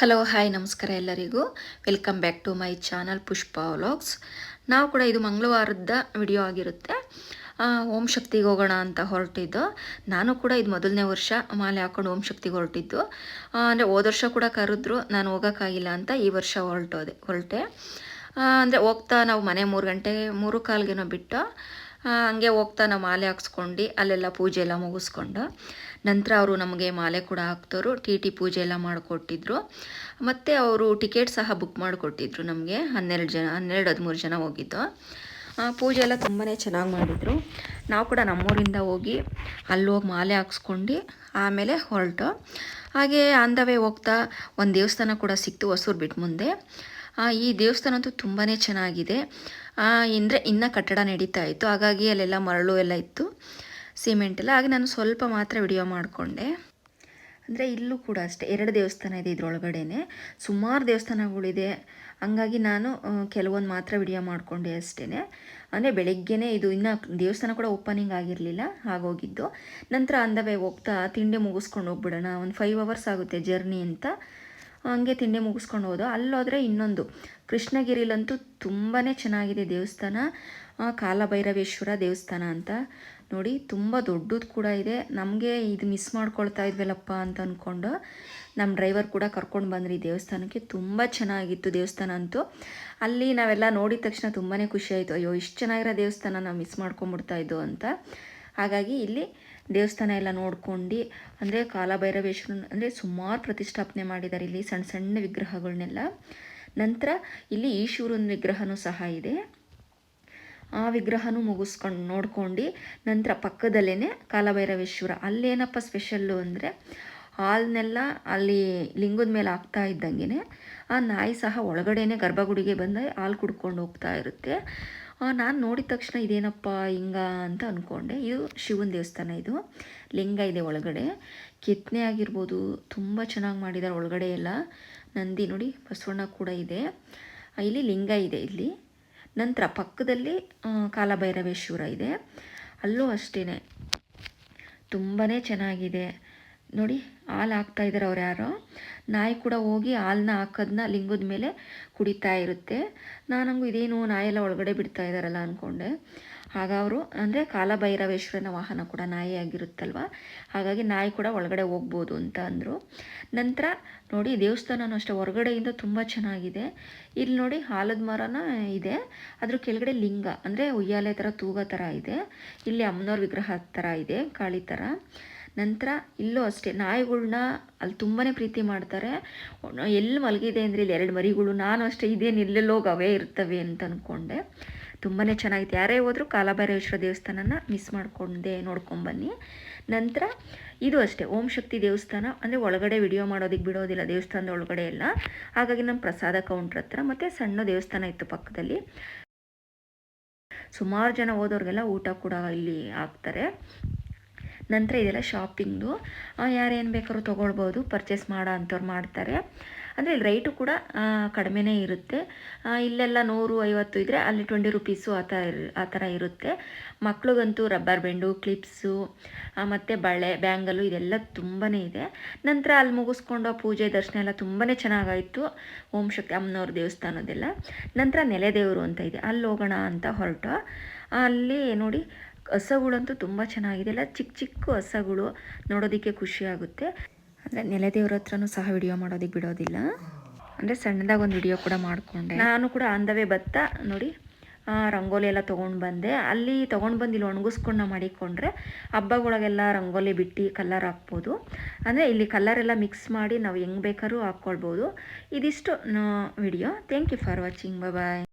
Hello hi ನಮಸ್ಕಾರ ಎಲ್ಲರಿಗೂ. Welcome back to my channel Pushpa vlogs ನಾವು ಕೂಡ ಇದು ಮಂಗಳವಾರದ ವಿಡಿಯೋ ಆಗಿರುತ್ತೆ. ಓಂ ಶಕ್ತಿಗೆ ಹೋಗೋಣ ಅಂತ ಹೊರಟಿದ್ದು. ನಾನು ಕೂಡ ಇದು ಮೊದಲನೇ ವರ್ಷ ಮಾಲೆ ಹಾಕೊಂಡು ಓಂ ಶಕ್ತಿಗೆ ಹೊರಟಿದ್ದು. ಅಂದರೆ ಹೋದ ವರ್ಷ ಕೂಡ ಕರೆದ್ರು, ನಾನು ಹೋಗೋಕ್ಕಾಗಿಲ್ಲ ಅಂತ ಈ ವರ್ಷ ಹೊರಟೋದೆ, ಹೊರಟೆ. ಅಂದರೆ ಹೋಗ್ತಾ ನಾವು ಮನೆ ಮೂರು ಗಂಟೆ, ಮೂರು ಕಾಲ್ಗೇನೋ ಬಿಟ್ಟು ಹಂಗೆ ಹೋಗ್ತಾ ನಾವು ಮಾಲೆ ಹಾಕ್ಸ್ಕೊಂಡು ಅಲ್ಲೆಲ್ಲ ಪೂಜೆ ಎಲ್ಲ ಮುಗಿಸ್ಕೊಂಡು ನಂತರ ಅವರು ನಮಗೆ ಮಾಲೆ ಕೂಡ ಹಾಕ್ತವ್ರು, ಟಿ ಟಿ ಪೂಜೆ ಎಲ್ಲ ಮಾಡಿಕೊಟ್ಟಿದ್ರು. ಮತ್ತು ಅವರು ಟಿಕೆಟ್ ಸಹ ಬುಕ್ ಮಾಡಿಕೊಟ್ಟಿದ್ರು ನಮಗೆ, ಹನ್ನೆರಡು ಜನ, ಹನ್ನೆರಡು ಹದಿಮೂರು ಜನ ಹೋಗಿದ್ದು. ಪೂಜೆ ಎಲ್ಲ ತುಂಬಾ ಚೆನ್ನಾಗಿ ಮಾಡಿದರು. ನಾವು ಕೂಡ ನಮ್ಮೂರಿಂದ ಹೋಗಿ ಅಲ್ಲಿ ಹೋಗಿ ಮಾಲೆ ಹಾಕ್ಸ್ಕೊಂಡು ಆಮೇಲೆ ಹೊರಟು. ಹಾಗೆ ಆನ್ ಹೋಗ್ತಾ ಒಂದು ದೇವಸ್ಥಾನ ಕೂಡ ಸಿಕ್ತು ಹೊಸೂರು ಬಿಟ್ಟು ಮುಂದೆ. ಈ ದೇವಸ್ಥಾನ ಅಂತೂ ತುಂಬಾ ಚೆನ್ನಾಗಿದೆ. ಅಂದರೆ ಇನ್ನೂ ಕಟ್ಟಡ ನಡೀತಾ ಇತ್ತು. ಹಾಗಾಗಿ ಅಲ್ಲೆಲ್ಲ ಮರಳು ಎಲ್ಲ ಇತ್ತು, ಸಿಮೆಂಟ್ ಎಲ್ಲ. ಹಾಗೆ ನಾನು ಸ್ವಲ್ಪ ಮಾತ್ರ ವಿಡಿಯೋ ಮಾಡಿಕೊಂಡೆ. ಅಂದರೆ ಇಲ್ಲೂ ಕೂಡ ಅಷ್ಟೇ, ಎರಡು ದೇವಸ್ಥಾನ ಇದೆ ಇದರೊಳಗಡೆನೆ. ಸುಮಾರು ದೇವಸ್ಥಾನಗಳಿದೆ. ಹಂಗಾಗಿ ನಾನು ಕೆಲವೊಂದು ಮಾತ್ರ ವಿಡಿಯೋ ಮಾಡಿಕೊಂಡೆ ಅಷ್ಟೇ ಅಂದರೆ ಬೆಳಗ್ಗೆನೇ ಇದು ಇನ್ನು ದೇವಸ್ಥಾನ ಕೂಡ ಓಪನಿಂಗ್ ಆಗಿರಲಿಲ್ಲ, ಹಾಗೋಗಿದ್ದು. ನಂತರ ಅಂದವೇ ಹೋಗ್ತಾ, ತಿಂಡಿ ಮುಗಿಸ್ಕೊಂಡು ಹೋಗ್ಬಿಡೋಣ, ಒಂದು ಫೈವ್ ಅವರ್ಸ್ ಆಗುತ್ತೆ ಜರ್ನಿ ಅಂತ. ಹಂಗೆ ತಿಂಡಿ ಮುಗಿಸ್ಕೊಂಡು ಹೋದೋ. ಅಲ್ಲೋದ್ರೆ ಇನ್ನೊಂದು. ಕೃಷ್ಣಗಿರಿಲಂತೂ ತುಂಬಾ ಚೆನ್ನಾಗಿದೆ ದೇವಸ್ಥಾನ. ಕಾಲಭೈರವೇಶ್ವರ ದೇವಸ್ಥಾನ ಅಂತ. ನೋಡಿ, ತುಂಬ ದೊಡ್ಡದು ಕೂಡ ಇದೆ. ನಮಗೆ ಇದು ಮಿಸ್ ಮಾಡ್ಕೊಳ್ತಾ ಇದ್ವಲ್ಲಪ್ಪ ಅಂತ ಅಂದ್ಕೊಂಡು ನಮ್ಮ ಡ್ರೈವರ್ ಕೂಡ ಕರ್ಕೊಂಡು ಬಂದ್ರಿ ದೇವಸ್ಥಾನಕ್ಕೆ. ತುಂಬ ಚೆನ್ನಾಗಿತ್ತು ದೇವಸ್ಥಾನ ಅಂತೂ. ಅಲ್ಲಿ ನಾವೆಲ್ಲ ನೋಡಿದ ತಕ್ಷಣ ತುಂಬಾ ಖುಷಿ ಆಯಿತು. ಅಯ್ಯೋ, ಇಷ್ಟು ಚೆನ್ನಾಗಿರೋ ದೇವಸ್ಥಾನ ನಾವು ಮಿಸ್ ಮಾಡ್ಕೊಂಬಿಡ್ತಾ ಇದ್ದೋ ಅಂತ. ಹಾಗಾಗಿ ಇಲ್ಲಿ ದೇವಸ್ಥಾನ ಎಲ್ಲ ನೋಡ್ಕೊಂಡು, ಅಂದರೆ ಕಾಲಭೈರವೇಶ್ವರನ, ಅಂದರೆ ಸುಮಾರು ಪ್ರತಿಷ್ಠಾಪನೆ ಮಾಡಿದ್ದಾರೆ ಇಲ್ಲಿ ಸಣ್ಣ ಸಣ್ಣ ವಿಗ್ರಹಗಳನ್ನೆಲ್ಲ ನಂತರ ಇಲ್ಲಿ ಈಶ್ವರನ ವಿಗ್ರಹನೂ ಸಹ ಇದೆ. ಆ ವಿಗ್ರಹನೂ ಮುಗಿಸ್ಕೊಂಡು ನೋಡ್ಕೊಂಡು ನಂತರ ಪಕ್ಕದಲ್ಲೇ ಕಾಲಭೈರವೇಶ್ವರ. ಅಲ್ಲೇನಪ್ಪ ಸ್ಪೆಷಲ್ಲು ಅಂದರೆ ಹಾಲನ್ನೆಲ್ಲ ಅಲ್ಲಿ ಲಿಂಗದ ಮೇಲೆ ಹಾಕ್ತಾ ಇದ್ದಂಗೆ ಆ ನಾಯಿ ಸಹ ಒಳಗಡೆನೆ ಗರ್ಭಗುಡಿಗೆ ಬಂದು ಹಾಲು ಕುಡ್ಕೊಂಡು ಹೋಗ್ತಾ ಇರುತ್ತೆ. ನಾನು ನೋಡಿದ ತಕ್ಷಣ ಇದೇನಪ್ಪ ಹಿಂಗ ಅಂತ ಅಂದ್ಕೊಂಡೆ ಇದು ಶಿವನ ದೇವಸ್ಥಾನ ಇದು. ಲಿಂಗ ಇದೆ ಒಳಗಡೆ. ಕೆತ್ತನೆ ಆಗಿರ್ಬೋದು. ತುಂಬ ಚೆನ್ನಾಗಿ ಮಾಡಿದ್ದಾರೆ ಒಳಗಡೆ ಎಲ್ಲ. ನಂದಿ ನೋಡಿ ಬಸವಣ್ಣ ಕೂಡ ಇದೆ. ಇಲ್ಲಿ ಲಿಂಗ ಇದೆ ಇಲ್ಲಿ. ನಂತರ ಪಕ್ಕದಲ್ಲಿ ಕಾಲಭೈರವೇಶ್ವರ ಇದೆ. ಅಲ್ಲೂ ಅಷ್ಟೇ ತುಂಬಾ ಚೆನ್ನಾಗಿದೆ. ನೋಡಿ, ಹಾಲು ಹಾಕ್ತಾ ಇದ್ದಾರೆ ಅವ್ರು ಯಾರೋ. ನಾಯಿ ಕೂಡ ಹೋಗಿ ಹಾಲನ್ನ ಹಾಕೋದನ್ನ ಲಿಂಗದ ಮೇಲೆ ಕುಡಿತಾ ಇರುತ್ತೆ. ನಾನಂಗೂ ಇದೇನು ನಾಯೆಲ್ಲ ಒಳಗಡೆ ಬಿಡ್ತಾ ಇದ್ದಾರಲ್ಲ ಅಂದ್ಕೊಂಡೆ ಆಗ ಅವರು, ಅಂದರೆ ಕಾಲಭೈರವೇಶ್ವರನ ವಾಹನ ಕೂಡ ನಾಯಿ ಆಗಿರುತ್ತಲ್ವ? ಹಾಗಾಗಿ ನಾಯಿ ಕೂಡ ಒಳಗಡೆ ಹೋಗ್ಬೋದು ಅಂತ ಅಂದರು. ನಂತರ ನೋಡಿ, ದೇವಸ್ಥಾನನೂ ಅಷ್ಟೇ, ಹೊರಗಡೆಯಿಂದ ತುಂಬ ಚೆನ್ನಾಗಿದೆ. ಇಲ್ಲಿ ನೋಡಿ ಆಲದ ಮರನ ಇದೆ. ಅದ್ರ ಕೆಳಗಡೆ ಲಿಂಗ, ಅಂದರೆ ಉಯ್ಯಾಲೆ ಥರ ತೂಗ ಥರ ಇದೆ. ಇಲ್ಲಿ ಅಮ್ಮನವ್ರ ವಿಗ್ರಹ ಥರ ಇದೆ, ಕಾಳಿ ಥರ. ನಂತರ ಇಲ್ಲೂ ಅಷ್ಟೇ ನಾಯಿಗಳನ್ನ ಅಲ್ಲಿ ತುಂಬಾ ಪ್ರೀತಿ ಮಾಡ್ತಾರೆ. ಎಲ್ಲಿ ಮಲಗಿದೆ ಅಂದರೆ ಇಲ್ಲಿ ಎರಡು ಮರಿಗಳು, ನಾನು ಅಷ್ಟೇ ಇದೇನು ಇಲ್ಲೆಲ್ಲೋಗಿ ಅವೇ ಇರ್ತವೆ ಅಂತ ಅಂದ್ಕೊಂಡೆ ತುಂಬಾ ಚೆನ್ನಾಗಿತ್ತು. ಯಾರೇ ಹೋದರೂ ಕಾಲಭೈರೇಶ್ವರ ದೇವಸ್ಥಾನನ ಮಿಸ್ ಮಾಡ್ಕೊಂಡೆ ನೋಡ್ಕೊಂಬನ್ನಿ ನಂತರ ಇದು ಅಷ್ಟೇ, ಓಂ ಶಕ್ತಿ ದೇವಸ್ಥಾನ, ಅಂದರೆ ಒಳಗಡೆ ವಿಡಿಯೋ ಮಾಡೋದಕ್ಕೆ ಬಿಡೋದಿಲ್ಲ, ದೇವಸ್ಥಾನದ ಒಳಗಡೆ ಎಲ್ಲ. ಹಾಗಾಗಿ ನಮ್ಮ ಪ್ರಸಾದ ಕೌಂಟ್ರ್ ಹತ್ರ ಮತ್ತು ಸಣ್ಣ ದೇವಸ್ಥಾನ ಇತ್ತು ಪಕ್ಕದಲ್ಲಿ. ಸುಮಾರು ಜನ ಹೋದವ್ರಿಗೆಲ್ಲ ಊಟ ಕೂಡ ಇಲ್ಲಿ ಹಾಕ್ತಾರೆ. ನಂತರ ಇದೆಲ್ಲ ಶಾಪಿಂಗ್ದು ಯಾರೇನು ಬೇಕಾದ್ರೂ ತೊಗೊಳ್ಬೋದು ಪರ್ಚೇಸ್ ಮಾಡೋ ಅಂಥವ್ರು ಮಾಡ್ತಾರೆ. ಅಂದರೆ ಇಲ್ಲಿ ರೈಟು ಕೂಡ ಕಡಿಮೆನೇ ಇರುತ್ತೆ. ಇಲ್ಲೆಲ್ಲ ನೂರು, ಐವತ್ತು ಇದ್ದರೆ ಅಲ್ಲಿ ಟ್ವೆಂಟಿ ರುಪೀಸು ಆ ಥರ ಇರ್- ಆ ಥರ ಇರುತ್ತೆ. ಮಕ್ಳಿಗಂತೂ ರಬ್ಬರ್ ಬೆಂಡು ಕ್ಲಿಪ್ಸು ಮತ್ತು ಬಳೆ ಬ್ಯಾಂಗಲು ಇದೆಲ್ಲ ತುಂಬಾ ಇದೆ. ನಂತರ ಅಲ್ಲಿ ಮುಗಿಸ್ಕೊಂಡು ಪೂಜೆ ದರ್ಶನ ಎಲ್ಲ ತುಂಬಾ ಚೆನ್ನಾಗಾಯಿತು. ಓಂ ಶಕ್ತಿ ಅಮ್ಮನವ್ರ ದೇವಸ್ಥಾನದೆಲ್ಲ. ನಂತರ ನೆಲೆದೇವರು ಅಂತ ಇದೆ. ಅಲ್ಲಿ ಹೋಗೋಣ ಅಂತ ಹೊರಟು. ಅಲ್ಲಿ ನೋಡಿ ಹಸಗಳಂತೂ ತುಂಬ ಚೆನ್ನಾಗಿದೆ. ಎಲ್ಲ ಚಿಕ್ಕ ಚಿಕ್ಕ ಹಸಗಳು ನೋಡೋದಕ್ಕೆ ಖುಷಿ ಆಗುತ್ತೆ. ಅಂದರೆ ನೆಲೆದೇವ್ರ ಹತ್ರನೂ ಸಹ ವಿಡಿಯೋ ಮಾಡೋದಕ್ಕೆ ಬಿಡೋದಿಲ್ಲ. ಅಂದರೆ ಸಣ್ಣದಾಗಿ ಒಂದು ವಿಡಿಯೋ ಕೂಡ ಮಾಡಿಕೊಂಡೆ. ನಾನು ಕೂಡ ಅಂದವೇ ಭತ್ತ ನೋಡಿ ರಂಗೋಲಿ ಎಲ್ಲ ತೊಗೊಂಡು ಬಂದೆ. ಅಲ್ಲಿ ತೊಗೊಂಡು ಬಂದು ಇಲ್ಲಿ ಒಣಗಿಸ್ಕೊಂಡು ನಾವು ಮಾಡಿಕೊಂಡ್ರೆ ಹಬ್ಬಗಳಿಗೆಲ್ಲ ರಂಗೋಲಿ ಬಿಟ್ಟು ಕಲರ್ ಹಾಕ್ಬೋದು. ಅಂದರೆ ಇಲ್ಲಿ ಕಲರ್ ಎಲ್ಲ ಮಿಕ್ಸ್ ಮಾಡಿ ನಾವು ಹೆಂಗೆ ಬೇಕಾದ್ರೂ ಹಾಕ್ಕೊಳ್ಬೋದು. ಇದಿಷ್ಟು video thank you for watching bye